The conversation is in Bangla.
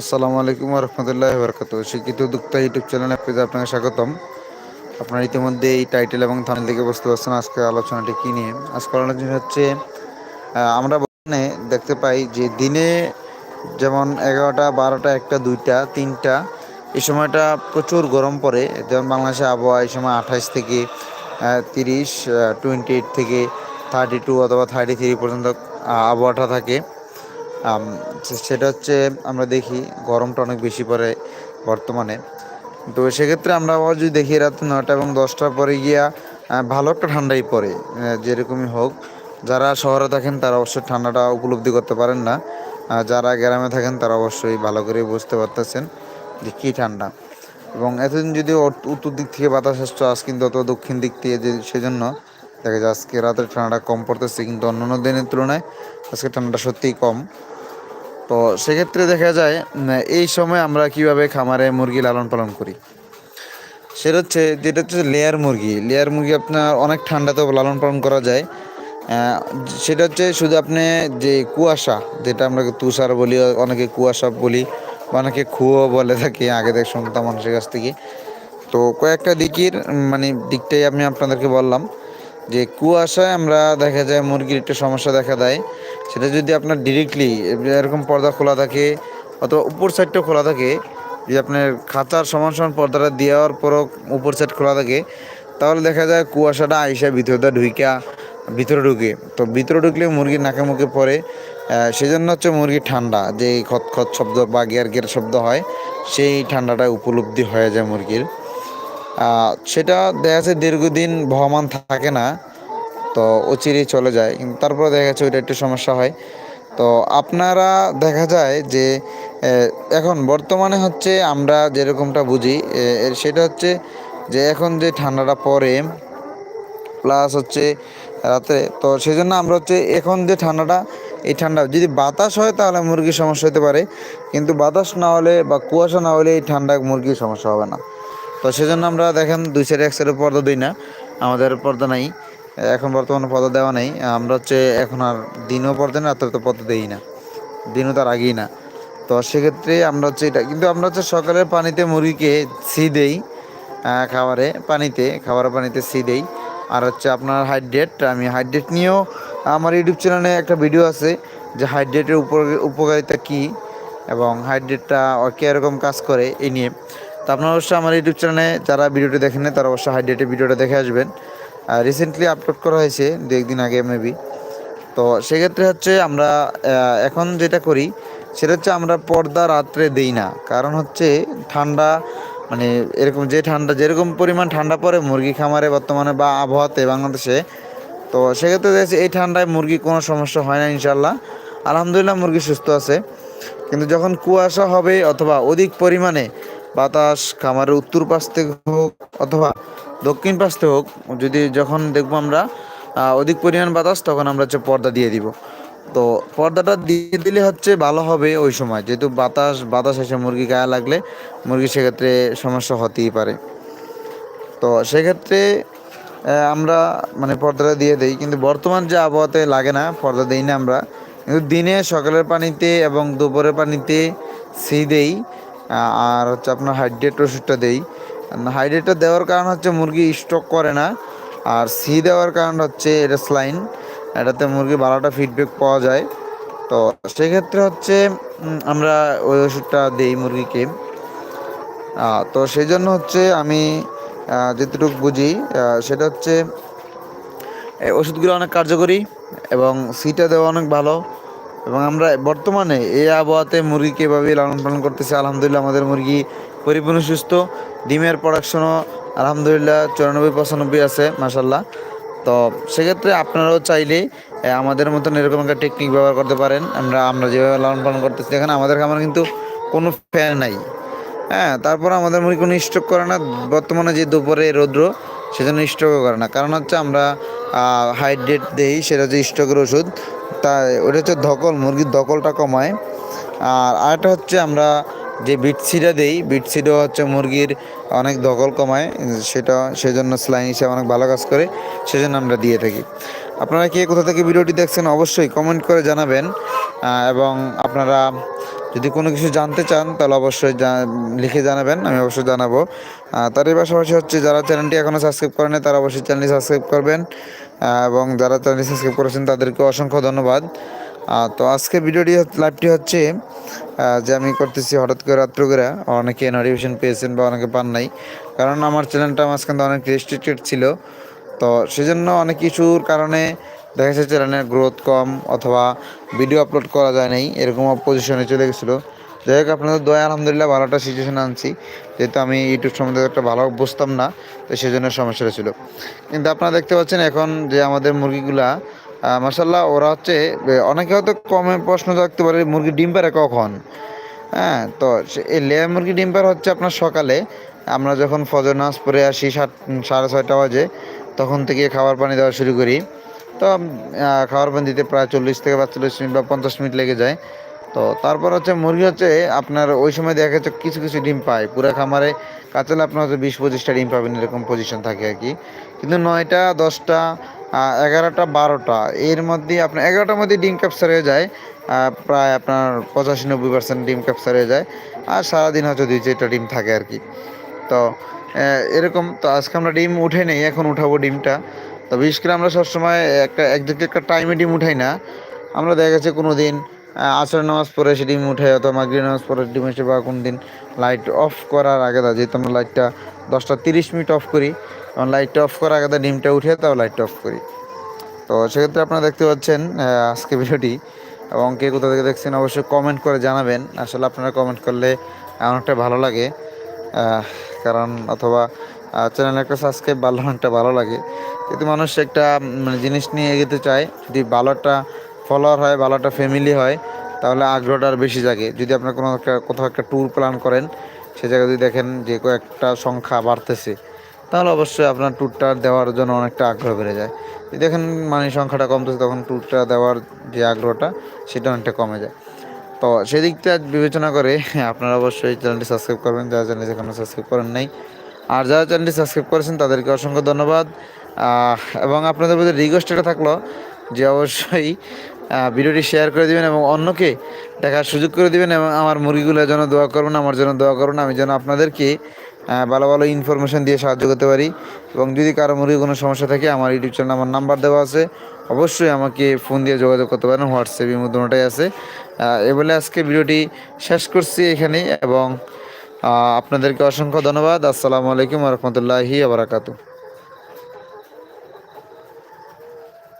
আসসালামু আলাইকুম রহমতুল্লাহ বরকাত শিক্ষিত উদ্যোক্তা ইউটিউব চ্যানেলে আপনাকে স্বাগতম। আপনার ইতিমধ্যে এই টাইটেল এবং থানেল থেকে বুঝতে পারছেন আজকে আলোচনাটি কী নিয়ে। আজকের আলোচনা হচ্ছে আমরা বর্তমানে দেখতে পাই যে দিনে যেমন এগারোটা, বারোটা, একটা, দুইটা, তিনটা এই সময়টা প্রচুর গরম পড়ে। যেমন বাংলাদেশে আবহাওয়া এই সময় আঠাশ থেকে তিরিশ টোয়েন্টি এইট থেকে থার্টি টু অথবা থার্টি থ্রি পর্যন্ত আবহাওয়াটা থাকে। সেটা হচ্ছে আমরা দেখি গরমটা অনেক বেশি পড়ে বর্তমানে। তো সেক্ষেত্রে আমরা আবার যদি দেখি রাত নয়টা এবং দশটার পরে গিয়া ভালো একটা ঠান্ডাই পড়ে যেরকমই হোক। যারা শহরে থাকেন তারা অবশ্যই ঠান্ডাটা উপলব্ধি করতে পারেন না। যারা গ্রামে থাকেন তারা অবশ্যই ভালো করে বুঝতে পারতেছেন যে কী ঠান্ডা। এবং এতদিন যদি উত্তর দিক থেকে বাতাস আসতো, আজ কিন্তু অত দক্ষিণ দিক থেকে যে, সেজন্য দেখা যায় আজকে রাতের ঠান্ডাটা কম পড়তেছে। কিন্তু অন্যান্য দিনের তুলনায় আজকে ঠান্ডাটা সত্যিই কম। তো সেক্ষেত্রে দেখা যায় এই সময় আমরা কীভাবে খামারে মুরগি লালন পালন করি? সেটা হচ্ছে, যেটা হচ্ছে লেয়ার মুরগি। লেয়ার মুরগি আপনার অনেক ঠান্ডাতেও লালন পালন করা যায়। সেটা হচ্ছে শুধু আপনি যে কুয়াশা, যেটা আমরা তুষার বলি, অনেকে কুয়াশা বলি অনেকে খুয়ো বলে থাকি, আগে দেখ শুনতাম মানুষের কাছ থেকে। তো কয়েকটা দিকের মানে দিকটাই আমি আপনাদেরকে বললাম। যে কুয়াশায় আমরা দেখা যায় মুরগির একটু সমস্যা দেখা দেয়, সেটা যদি আপনার ডিরেক্টলি এরকম পর্দা খোলা থাকে অথবা উপর সাইডটা খোলা থাকে যে আপনার খাঁচার সমান সমান পর্দাটা দেওয়ার পরও উপর সাইড খোলা থাকে, তাহলে দেখা যায় কুয়াশাটা আইসা ভিতরটা ঢুইকা ভিতরে ঢুকে। তো ভিতরে ঢুকলে মুরগির নাকে মুখে পড়ে সেই জন্য হচ্ছে মুরগি ঠান্ডা, যে খত খত শব্দ বা গিয়ার গিয়ার শব্দ হয়, সেই ঠান্ডাটা উপলব্ধি হয়ে যায় মুরগির। সেটা দেখা যাচ্ছে দীর্ঘদিন বহমান থাকে না, তো অচিরেই চলে যায়। কিন্তু তারপরে দেখা যাচ্ছে ওইটা একটু সমস্যা হয়। তো আপনারা দেখা যায় যে এখন বর্তমানে হচ্ছে আমরা যেরকমটা বুঝি সেটা হচ্ছে যে এখন যে ঠান্ডাটা পড়ে প্লাস হচ্ছে রাতে, তো সেই জন্য আমরা হচ্ছে এখন যে ঠান্ডাটা, এই ঠান্ডা, যদি বাতাস হয় তাহলে মুরগির সমস্যা হতে পারে, কিন্তু বাতাস না হলে বা কুয়াশা না হলে এই ঠান্ডা মুরগির সমস্যা হবে না। তো সেজন্য আমরা দেখেন দুই সাইডে এক সাইডে পর্দা দিই না। আমাদের পর্দা নাই। এখন বর্তমানে পর্দা দেওয়া নেই। আমরা হচ্ছে এখন আর দিনও পর্দা না রাত্রে তো পর্দা দিই না। দিনও তার আগেই না। তো সেক্ষেত্রে আমরা হচ্ছে এটা কিন্তু আমরা হচ্ছে সকালের পানিতে মুরগিকে সি দেই খাবারে পানিতে, খাবারের পানিতে সি দেই। আর হচ্ছে আপনার হাইড্রেট, আমি হাইড্রেট নিয়েও আমার ইউটিউব চ্যানেলে একটা ভিডিও আছে যে হাইড্রেটের উপকারিতা কী এবং হাইড্রেটটা কীরকম কাজ করে এই নিয়ে। তো আপনারা অবশ্যই আমার ইউটিউব চ্যানেলে যারা ভিডিওটি দেখেন তারা অবশ্যই হাইড্রেটের ভিডিওটা দেখে আসবেন। রিসেন্টলি আপলোড করা হয়েছে দু একদিন আগে মেবি তো সেক্ষেত্রে হচ্ছে আমরা এখন যেটা করি, সেটা হচ্ছে আমরা পর্দা রাত্রে দেই না। কারণ হচ্ছে ঠান্ডা মানে এরকম যে ঠান্ডা, যেরকম পরিমাণ ঠান্ডা পড়ে মুরগি খামারে বর্তমানে বা আবহাওয়াতে বাংলাদেশে, তো সেক্ষেত্রে দেখছি এই ঠান্ডায় মুরগি কোনো সমস্যা হয় না ইনশাল্লাহ আলহামদুলিল্লাহ মুরগি সুস্থ আছে। কিন্তু যখন কুয়াশা হবে অথবা অধিক পরিমাণে বাতাস, খামারের উত্তর পাশ থেকে হোক অথবা দক্ষিণ পাশ থেকে হোক, যদি যখন দেখব আমরা অধিক পরিমাণ বাতাস, তখন আমরা হচ্ছে পর্দা দিয়ে দিব। তো পর্দাটা দিয়ে দিলে হচ্ছে ভালো হবে ওই সময়, যেহেতু বাতাস বাতাস এসে মুরগি গায়ে লাগলে মুরগি সেক্ষেত্রে সমস্যা হতেই পারে। তো সেক্ষেত্রে আমরা মানে পর্দাটা দিয়ে দিই, কিন্তু বর্তমান যে আবহাওয়াতে লাগে না, পর্দা দিই না আমরা, কিন্তু দিনে সকালের পানিতে এবং দুপুরের পানিতে সি দেই। আর হচ্ছে আপনার হাইড্রেট ওষুধটা দেই। হাইড্রেটটা দেওয়ার কারণ হচ্ছে মুরগি স্টক করে না। আর সি দেওয়ার কারণ হচ্ছে এটা স্লাইন এটাতে মুরগি ভালোটা ফিডব্যাক পাওয়া যায়। তো সেক্ষেত্রে হচ্ছে আমরা ওই ওষুধটা দিই মুরগিকে। তো সেই জন্য হচ্ছে আমি যেটুকু বুঝি সেটা হচ্ছে ওষুধগুলো অনেক কার্যকরী এবং সিটা দেওয়া অনেক ভালো। এবং আমরা বর্তমানে এই আবহাওয়াতে মুরগিকে এভাবে লালন পালন করতেছি। আলহামদুলিল্লাহ আমাদের মুরগি পরিপূর্ণ সুস্থ। ডিমের প্রোডাকশনও আলহামদুলিল্লাহ চুরানব্বই পঁচানব্বই আছে মাসাল্লাহ তো সেক্ষেত্রে আপনারাও চাইলে আমাদের মতন এরকম একটা টেকনিক ব্যবহার করতে পারেন। আমরা আমরা যেভাবে লালন পালন করতেছি, দেখেন আমাদের খামার কিন্তু কোনো ফ্যান নাই। হ্যাঁ তারপর আমাদের মুরগি কোনো স্টক করে না। বর্তমানে যে দুপুরে রৌদ্র সেজন্য স্ট্রোকও করে না। কারণ হচ্ছে আমরা হাইড্রেট দেই, সেটা হচ্ছে স্ট্রোকের ওষুধ। তা, ওটা হচ্ছে ধকল, মুরগির ধকলটা কমায়। আর আরেকটা হচ্ছে আমরা যে বিটসিটা দেই, বিটসিডও হচ্ছে মুরগির অনেক দখল কমায়, সেটা সেজন্য স্লাইন হিসেবে অনেক ভালো কাজ করে, সেজন্য আমরা দিয়ে থাকি। আপনারা কে কোথা থেকে ভিডিওটি দেখছেন অবশ্যই কমেন্ট করে জানাবেন এবং আপনারা যদি কোনো কিছু জানতে চান তাহলে অবশ্যই লিখে জানাবেন, আমি অবশ্যই জানাব। তার তারই পাশাপাশি হচ্ছে যারা চ্যানেলটি এখনও সাবস্ক্রাইব করেন তারা অবশ্যই চ্যানেলটি সাবস্ক্রাইব করবেন এবং যারা চ্যানেলটি সাবস্ক্রাইব করেছেন তাদেরকে অসংখ্য ধন্যবাদ। তো আজকে ভিডিওটি লাইভটি হচ্ছে যে আমি করতেছি হঠাৎ করে রাত্র করে, অনেকে নোটিফিকেশন পেয়েছেন বা অনেকে পান নাই। কারণ আমার চ্যানেলটা মাঝখানে অনেক রেস্ট্রিক্টেড ছিল। তো সেজন্য অনেক কিছুর কারণে দেখা যাচ্ছে চ্যানেলের গ্রোথ কম অথবা ভিডিও আপলোড করা যায় নাই, এরকম পজিশনে চলে গেছিল। যাই হোক, আপনাদের দয়া, আলহামদুলিল্লাহ ভালো একটা সিচুয়েশন আনছি। যেহেতু আমি ইউটিউব সম্বন্ধে একটা ভালো বুঝতাম না, তো সেই জন্য সমস্যা ছিল। কিন্তু আপনারা দেখতে পাচ্ছেন এখন যে আমাদের মুরগিগুলা মাসাল্লাহ ওরা হচ্ছে অনেকে হয়তো কমে প্রশ্ন থাকতে পারে, মুরগি ডিম পারে কখন? হ্যাঁ তো এই লেয়ার মুরগি ডিম পারে হচ্ছে আপনার সকালে। আমরা যখন ফজর নাচ পরে আসি সাত, সাড়ে ছয়টা বাজে, তখন থেকে খাবার পানি দেওয়া শুরু করি। তো খাবার পানি দিতে প্রায় চল্লিশ থেকে পাঁচচল্লিশ মিনিট বা পঞ্চাশ মিনিট লেগে যায়। তো তারপর হচ্ছে মুরগি হচ্ছে, আপনার ওই সময় দেখা যাচ্ছে কিছু কিছু ডিম পায়। পুরো খামারে কাঁচালে আপনার হচ্ছে বিশ, পঁচিশটা ডিম পাবেন, এরকম পজিশন থাকে আর কি। কিন্তু নয়টা, দশটা এগারোটা, বারোটা। এর মধ্যে আপনার এগারোটার মধ্যে ডিম ক্যাপচার হয়ে যায়। প্রায় আপনার পঁচাশি, নব্বই পার্সেন্ট ডিম ক্যাপচার হয়ে যায়। আর সারাদিন হচ্ছে দুই, চারটা ডিম থাকে আর কি। তো এরকম, তো আজকে আমরা ডিম উঠে নেই, এখন উঠাবো ডিমটা। তো বিশেষ করে আমরা সবসময় একটা একদিকে একটা টাইমে ডিম উঠাই না। আমরা দেখা গেছে কোনো দিন আসর নামাজ পড়ে সে ডিম উঠে অথবা মাগরি নামাজ পড়ে ডিম এসে বা কোনো দিন লাইট অফ করার আগে, যেহেতু আমরা লাইটটা দশটা তিরিশ মিনিট অফ করি এবং লাইটটা অফ করার আগে ডিমটা উঠে তাও লাইটটা অফ করি। তো সেক্ষেত্রে আপনারা দেখতে পাচ্ছেন আজকে ভিডিওটি। এবং কে কোথা থেকে দেখছেন অবশ্যই কমেন্ট করে জানাবেন। আসলে আপনারা কমেন্ট করলে অনেকটা ভালো লাগে। কারণ অথবা চ্যানেল একটা সাবস্ক্রাইব ভালো অনেকটা ভালো লাগে। কিন্তু মানুষ একটা মানে জিনিস নিয়ে এগোতে চায়, যদি ভালো একটা ফলোয়ার হয়, ভালো একটা ফ্যামিলি হয়, তাহলে আগ্রহটা আর বেশি জাগে। যদি আপনার কোনো একটা, কোথাও একটা ট্যুর প্ল্যান করেন, সে জায়গায় যদি দেখেন যে কয়েকটা সংখ্যা বাড়তেছে তাহলে অবশ্যই আপনার ট্যুরটা দেওয়ার জন্য অনেকটা আগ্রহ বেড়ে যায়। যদি দেখেন মানে সংখ্যাটা কমতেছে তখন ট্যুরটা দেওয়ার যে আগ্রহটা, সেটা অনেকটা কমে যায়। তো সেদিকটা বিবেচনা করে আপনারা অবশ্যই চ্যানেলটি সাবস্ক্রাইব করবেন। যারা চ্যানেলটি এখনও সাবস্ক্রাইব করেন নাই, আর যারা চ্যানেলটি সাবস্ক্রাইব করেছেন, তাদেরকে অসংখ্য ধন্যবাদ। এবং আপনাদের মধ্যে রিকোয়েস্ট এটা থাকল যে অবশ্যই ভিডিওটি শেয়ার করে দিবেন এবং অন্যকে দেখার সুযোগ করে দিবেন এবং আমার মুরগিগুলোর জন্য দোয়া করুন আমার জন্য দোয়া করুন আমি যেন আপনাদেরকে ভালো ভালো ইনফরমেশান দিয়ে সাহায্য করতে পারি। এবং যদি কারও মুরগি কোনো সমস্যা থাকে, আমার ইউটিউব চ্যানেল আমার নাম্বার দেওয়া আছে। অবশ্যই আমাকে ফোন দিয়ে যোগাযোগ করতে পারেন হোয়াটসঅ্যাপের মধ্যে ওটাই আছে। এ বলে আজকে ভিডিওটি শেষ করছি এখানে এবং আপনাদেরকে অসংখ্য ধন্যবাদ। আসসালামু আলাইকুম রহমতুল্লাহি আবরাকাতু